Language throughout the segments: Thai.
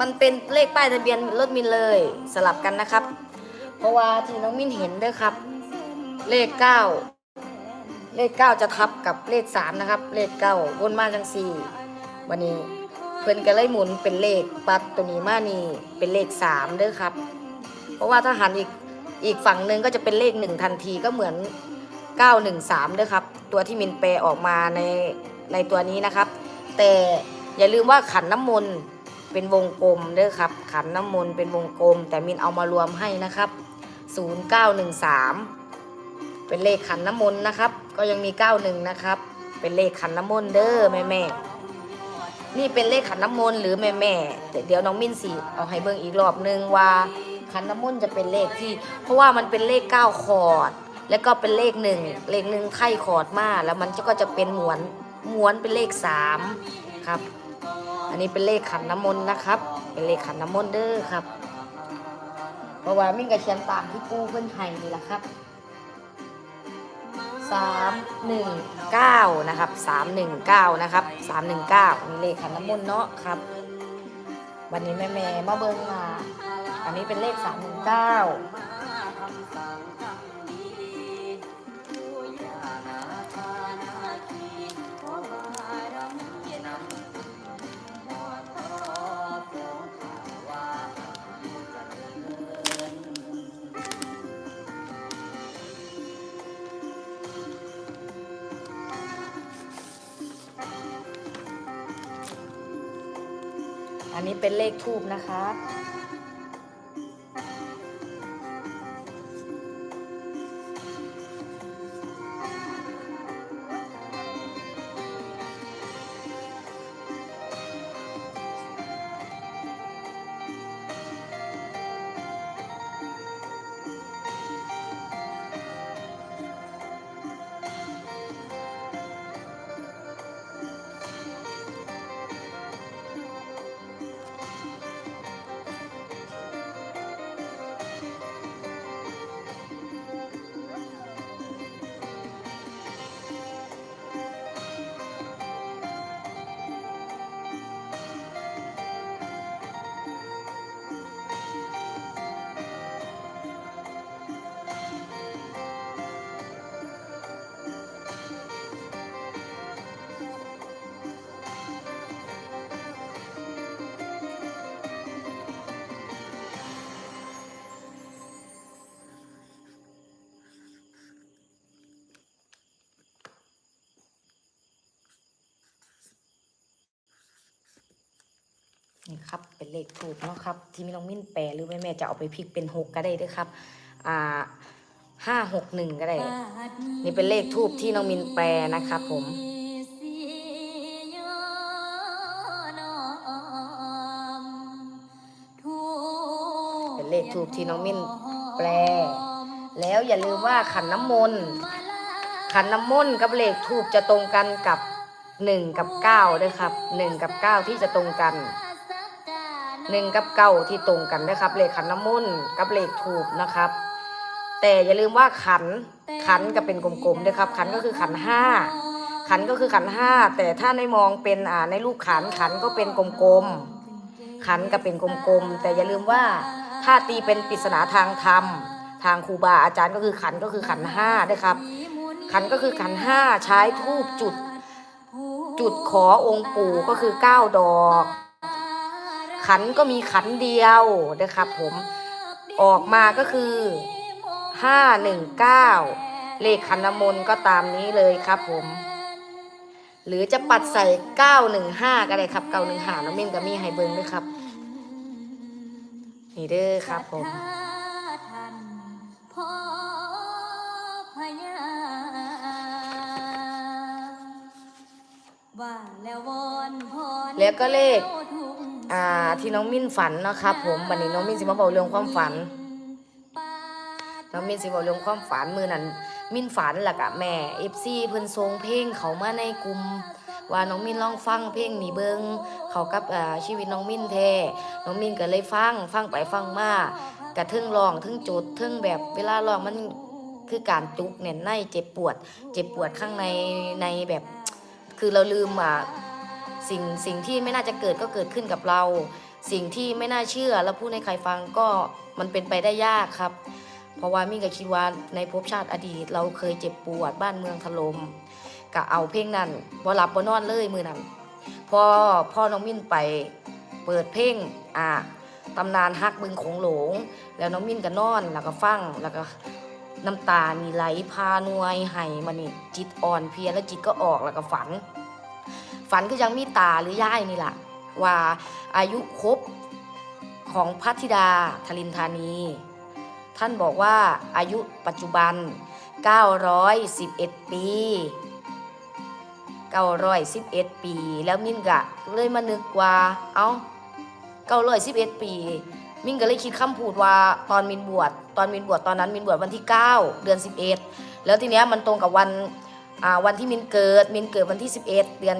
มันเป็นเลขป้ายทะเบียนรถมินเลยสลับกันนะครับ เพราะว่าที่น้องมินเห็นด้วยครับ เลขเก้าเลขเก้าจะทับกับเลขสามนะครับ เลขเก้าวนมาจังสี่วันนี้เพิ่นก็เลยหมุนเป็นเลขปัดตัวนี้มานี่เป็นเลขสามเด้อครับ เพราะว่าถ้าหันอีกอีกฝั่งหนึ่งก็จะเป็นเลขหนึ่งทันทีก็เหมือน913ด้วยครับ ตัวที่มินแปลออกมาในในตัวนี้นะครับ แต่อย่าลืมว่าขันน้ำมนต์ เป็นวงกลมเด้อครับ ขันน้ำมนต์เป็นวงกลม แต่มินเอามารวมให้นะครับ 0913 เป็นเลขขันน้ำมนต์นะครับ ก็ยังมี 91 นะครับ เป็นเลขขันน้ำมนต์เด้อแม่แม่นี่เป็นเลขขันน้ำมนต์หรือแม่แม่แต่เดี๋ยวน้องมินสีเอาให้เบิ่งอีกรอบนึงว่าขันน้ำมนต์จะเป็นเลขที่ เพราะว่ามันเป็นเลข 9 คอร์ดแล้วก็เป็นเลขหนึ่งเลขหนึ่งไข่คอร์ดมาแล้วมันก็จะเป็นหมวนหมวนเป็นเลขสามครับ อันนี้เป็นเลขขันน้ำมนต์นะครับ เป็นเลขขันน้ำมนต์เด้อครับเพราะว่ามิ่งกับเชียนตามที่ปูเพิ่นให้นี่แหละครับสามหนึ่งเก้านะครับสามหนึ่งเก้านะครับสามหนึ่งเก้ามีเลขขันน้ำมนต์เนาะครับ วันนี้แม่แม่มาเบิ้งมาอันนี้เป็นเลขสามหนึ่งเก้า เป็นเลขทูบนะคะ ครับ เป็นเลขถูกเนาะครับ ที่มีน้องมิ้นแปลหรือแม่แม่จะเอาไปพลิกเป็นหกก็ได้ด้วยครับ อ่าห้าหกหนึ่งก็ได้ นี่เป็นเลขทูบที่น้องมินแปลนะครับผมเป็นเลขทูบที่น้องมินแปล แล้วอย่าลืมว่าขันน้ำมนต์ขันน้ำมนต์กับเลขทูบจะตรงกันกับหนึ่งกับเก้าด้วยครับหนึ่งกับเก้าที่จะตรงกัน หนึ่งกับเก้าที่ตรงกันนะครับ เลขขันน้ำมนต์กับเลขทูบนะครับ แต่อย่าลืมว่าขันขันก็เป็นกลมๆด้วยครับ ขันก็คือขันห้าขันก็คือขันห้าแต่ถ้าในมองเป็นอ่าในรูปขันขันก็เป็นกลมๆขันก็เป็นกลมๆแต่อย่าลืมว่าถ้าตีเป็นปริศนาทางธรรม ทางครูบาอาจารย์ก็คือขันก็คือขันห้าด้วยครับ ขันก็คือขันห้าใช้ทูบจุด จุดขอองค์ปู่ก็คือเก้าดอก ขันก็มีขันเดียวนะครับผมออกมาก็คือห้าหนึ่งเก้าเลขขันน้ำมนต์ก็ตามนี้เลยครับผม หรือจะปัดใส่เก้าหนึ่งห้าก็ได้ครับเก้าหนึ่งห้าน้องมินกับมีไฮเบิร์ด้วยครับ นี่เด้อครับผมพ่อพญาว่าแล้ววอนพรแล้วก็เลขทุก อ่าที่น้องมินฝันเนาะครับผมวันนี้น้องมินสิมาบอกเรื่องความฝัน น้องมินสิบอกเรื่องความฝันมือนั้นมินฝันหลักะแม่เอฟซีเพิ่นทรงเพลงเขามาในกลุ่มว่าน้องมินลองฟังเพลงนี้เบิงเขากับชีวิตน้องมินแท้น้องมินก็เลยฟังฟังไปฟังมากระทึ่งร้องทึ่งจุดทึ่งแบบเวลาร้องมันคือการจุกเนี่ยในเจ็บปวด เจ็บปวดข้างในในแบบ คือเราลืมอะ สิ่งสิ่งที่ไม่น่าจะเกิดก็เกิดขึ้นกับเรา สิ่งที่ไม่น่าเชื่อแล้วพูดให้ใครฟังก็มันเป็นไปได้ยากครับ เพราะว่ามิ่งก็คิดว่าในภพชาติอดีต เราเคยเจ็บปวดบ้านเมืองถล่มก็เอาเพลงนั้นบ่หลับบ่นอนเลยมือนั้นพอพ่อน้องมิ่นไปเปิดเพลงอ่าตำนานฮักบึงโขงหลง แล้วน้องมิ่นก็นอนแล้วก็ฟังแล้วก็น้ำตานี่ไหลพานวยไห้มานี่จิตอ่อนเพลียแล้วจิตก็ออกแล้วก็ฝัน ฝันก็ยังมีตาหรือย่ายนี่แหละว่าอายุครบของพัทธิดาทลินธานี ท่านบอกว่าอายุปัจจุบัน 911 ปี 911 ปี แล้วมินกะเลยมานึกว่า เอ้า911 ปี มินก็เลยคิดคำพูดว่าตอนมินบวช ตอนมินบวชตอนนั้นมินบวชวันที่ 9 เดือน 11 แล้วทีเนี้ยมันตรงกับวัน วันที่มินเกิดมินเกิดวันที่ 11 เดือน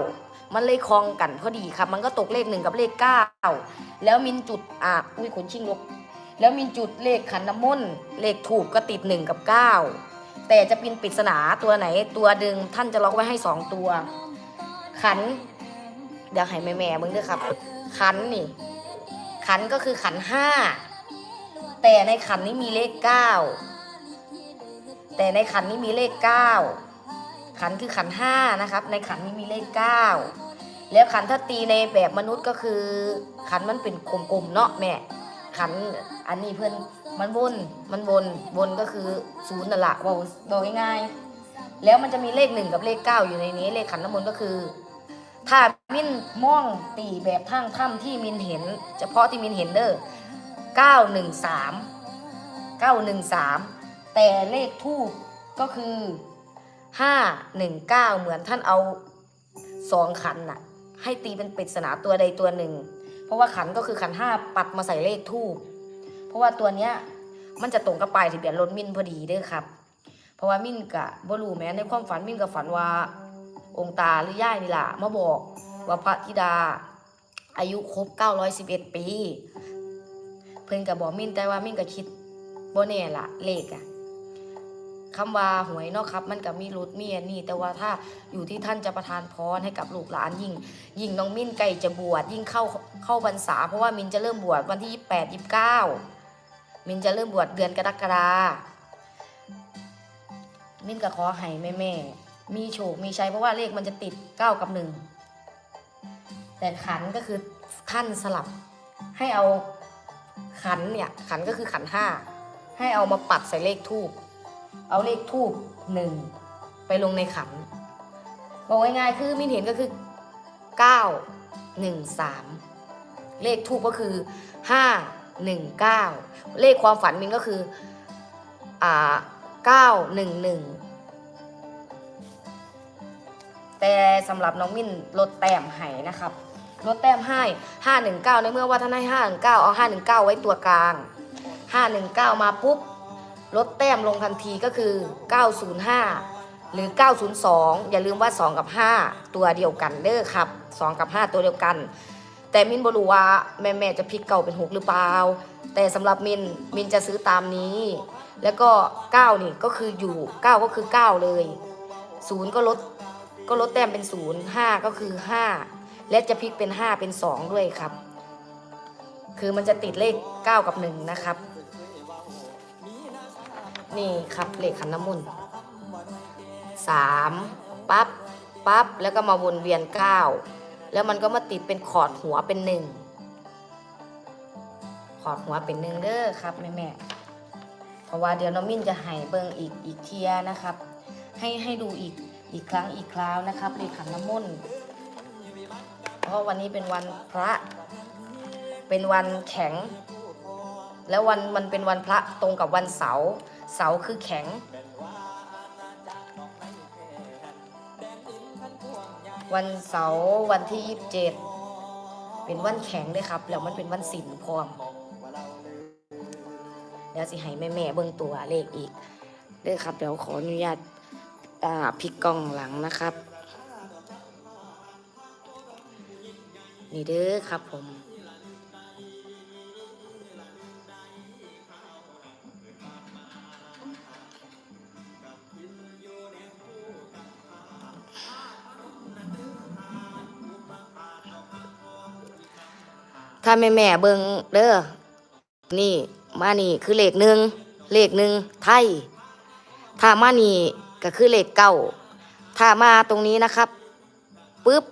9 มันเลยคลองกันพอดีครับ มันก็ตกเลขหนึ่งกับเลข 9 แล้วมินจุดอะอุ้ยขนชิงลกแล้วมีจุดเลขขันน้ำมนต์เลขถูกก็ติด 1 กับ 9 แต่จะเป็นปริศนาตัวไหนตัวดึงท่านจะล็อกไว้ให้ 2 ตัว ขัน เดี๋ยวให้แม่แม่มึงด้วยครับ ขันนี่ ขันก็คือขันห้าแต่ในขันนี้มีเลข9แต่ในขันนี้มีเลข9 ขันคือขันห้านะครับ ในขันนี้มีเลข9แล้วขันถ้าตีในแบบมนุษย์ก็คือ ขันมันเป็นกลมๆเนาะแม่ ขันอันนี้เพื่อนมันวนมันวนวนก็คือศูนย์นั่นแหละว่าบอกง่ายๆแล้วมันจะมีเลขหนึ่งกับเลขเก้าอยู่ในนี้เลขขันน้ำมนต์ก็คือ ถ้ามินมองตีแบบทางถ้ำที่มินเห็น เฉพาะที่มินเห็นเด้อเก้าหนึ่งสามเก้าหนึ่งสามแต่เลขทูบก็คือ ห้าหนึ่งเก้าเหมือนท่านเอาสองขันน่ะ ให้ตีเป็นปริศนาตัวใดตัวหนึ่ง เพราะว่าขันก็คือขันห้าปัดมาใส่เลขทูบเพราะว่าตัวเนี้ยมันจะตรงกับปลายทะเบียนรถมินพอดีเด้อครับ เพราะว่ามินกะบ่รู้แม้ในความฝันมินกับฝันว่า องค์ตาหรือย่ายนี่ล่ะมาบอกว่าพระธิดา อายุครบ911 ปี เพิ่นก็บอกมินแต่ว่ามินก็คิดบ่แน่ล่ะเลขอะ คำว่าหวยเนาะครับ มันก็มีรุดมีอันนี้ แต่ว่าถ้าอยู่ที่ท่านจะประทานพรให้กับลูกหลานยิ่ง ยิ่งน้องมินใกล้จะบวชยิ่งเข้าเข้าพรรษาเพราะว่ามินจะเริ่มบวชวันที่28 29มินจะเริ่มบวชเดือนกรกฎามินก็ขอให้แม่แม่ๆมีโชคมีชัยเพราะว่าเลขมันจะติด9กับ1แต่ขันก็คือท่านสลับให้เอาขันเนี่ยขันก็คือขันห้าให้เอามาปัดใส่เลขทูบ เอาเลขทูบหนึ่งไปลงในขัน บอกง่ายๆคือมินเห็นก็คือ9 1 3เลขทูบก็คือ5 1 9เลขความฝันมินก็คืออ่า9 1 1แต่สำหรับน้องมินลดแต้มให้นะครับลดแต้มให้519ในเมื่อว่าท่านให้519เอา519ไว้ตัวกลาง519มาปุ๊บ ลดแต้มลงทันทีก็คือ 905 หรือ 902 อย่าลืมว่า 2 กับ 5 ตัวเดียวกันเด้อครับ 2 กับ 5 ตัวเดียวกัน แต่มินบรูว่าแม่แม่ๆจะพลิกเก่าเป็น 6 หรือเปล่า แต่สำหรับมินมินจะซื้อตามนี้ แล้วก็ 9 นี่ก็คืออยู่ 9 ก็คือ 9 เลย 0 ก็ลดก็ลดแต้มเป็น 0 5 ก็คือ 5 และจะพลิกเป็น 5 เป็น 2 ด้วยครับ คือมันจะติดเลข 9 กับ 1 นะครับ นี่ครับเลขขันน้ำมนต์สามปั๊บปั๊บแล้วก็มาวนเวียนเก้าแล้วมันก็มาติดเป็นขอดหัวเป็นหนึ่งขอดหัวเป็นหนึ่งเด้อครับแม่แม่เพราะว่าเดี๋ยวน้องมินจะให้เบิ่งอีกอีกเทียนะครับ ให้ให้ดูอีกอีกครั้งอีกคราวนะครับเลขขันน้ำมนต์เพราะวันนี้เป็นวันพระ เป็นวันแข็ง แล้ววันมันเป็นวันพระตรงกับวันเสาร์ เสาคือแข็ง วันเสาร์วันที่ยี่สิบเจ็ดเป็นวันแข็งเลยครับ แล้วมันเป็นวันศิลพร้อมเดี๋ยวสิให้แม่แม่ๆเบิ่งตัวเลขอีกเด้อครับ เดี๋ยวขออนุญาตพลิกกล้องหลังนะครับ นี่เด้อครับผม ถ้าแม่แม่เบิงเด้อ นี่มานี่คือเลขหนึ่งเลขหนึ่งไทย ถ้ามานี่ก็คือเลขเก้า ถ้ามาตรงนี้นะครับปึ๊บ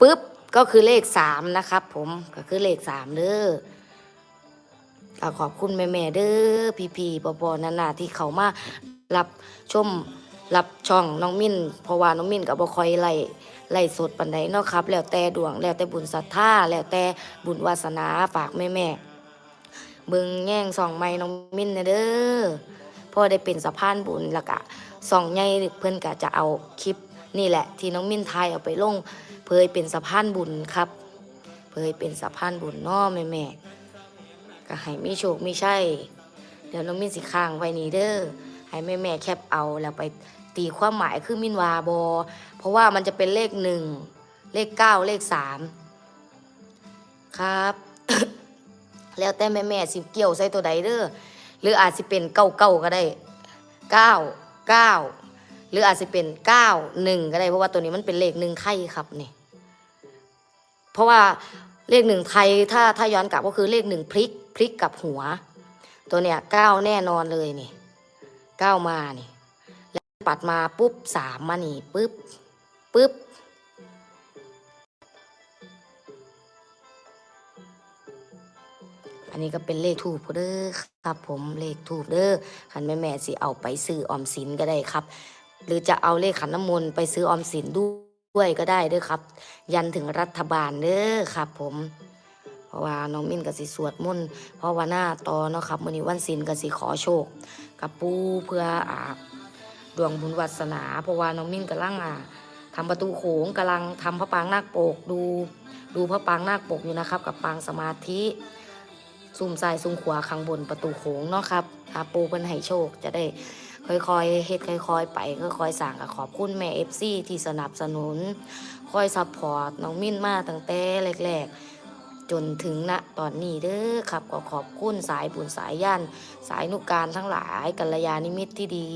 ปึ๊บก็คือเลขสามนะครับ ผมก็คือเลขสามเด้อขอบคุณแม่แม่เด้อพี่พี่ๆปอๆนานาที่เขามารับชม รับช่องน้องมิ้นเพราะว่าน้องมิ้นกับบ่คอยไล่ไล่สดปันใดเนาะครับ แล้วแต่ดวงแล้วแต่บุญศรัทธาแล้วแต่บุญวาสนาฝากแม่แม่เบิ่งแย่งส่องไม้น้องมิ้นเด้อพ่อได้เป็นสะพานบุญแล้วก็ส่องใหญ่เพิ่นก็จะเอาคลิปนี่แหละ ที่น้องมิ้นทายเอาไปลงเผยเป็นสะพานบุญครับ เผยเป็นสะพานบุญน้อแม่แม่ก็ให้มีโชคมีชัยเดี๋ยวน้องมินสิค้างไว้นี่เด้อ ให้แม่แม่แคปเอาแล้วไปตีความหมายคือมินวาบอ เพราะว่ามันจะเป็นเลขหนึ่งเลขเก้าเลขสามครับ แล้วแต่แม่แม่สิเกี่ยวใส่ตัวใดเด้อหรืออาจสิเป็นเก้าเก้าก็ได้เก้าเก้าหรืออาจจะเป็นเก้าหนึ่งก็ได้เพราะว่าตัวนี้มันเป็นเลขหนึ่งไทยครับนี่เพราะว่าเลขหนึ่งไทยถ้าถ้าย้อนกลับก็คือเลขหนึ่งพลิกพลิกกับหัว ตัวเนี้ยเก้าแน่นอนเลยนี่ เก้ามานี่แล้วปัดมาปุ๊บสามมานี่ปุ๊บปุ๊บอันนี้ก็เป็นเลขถูกเด้อครับผมเลขถูกเด้อคันแม่แม่สิเอาไปซื้อออมสินก็ได้ครับ หรือจะเอาเลขขันน้ำมนต์ไปซื้อออมสินด้วยก็ได้เด้อครับ ยันถึงรัฐบาลเด้อครับ ผม เพราะว่าน้องมิ้นก็สิสวดมนต์เพราะว่าหน้าต่อเนาะครับมื้อนี้วันศิลก็สิขอโชค กับปูเพื่ออ่าดวงบุญวัสนาเพราะว่าน้องมิ้นกำลังอ่าทำประตูโขงกำลังทำพระปางนาคปกดู ดูพระปางนาคปกอยู่นะครับ กับปางสมาธิซุ่มซ้ายซุ่มขวาข้างบนประตูโขงเนาะครับอาปูเพิ่นให้โชคจะได้ค่อยๆเฮ็ดค่อย ๆ ไปค่อยๆสั่งก็ขอบคุณแม่เอฟซีที่สนับสนุนคอยซัพพอร์ตน้องมิ้นมาตั้งแต่แรกๆ จนถึงณตอนนี้เด้อครับก็ขอบคุณสายบุญสายยันสายนุการทั้งหลายกัลยาณิมิตรที่ดี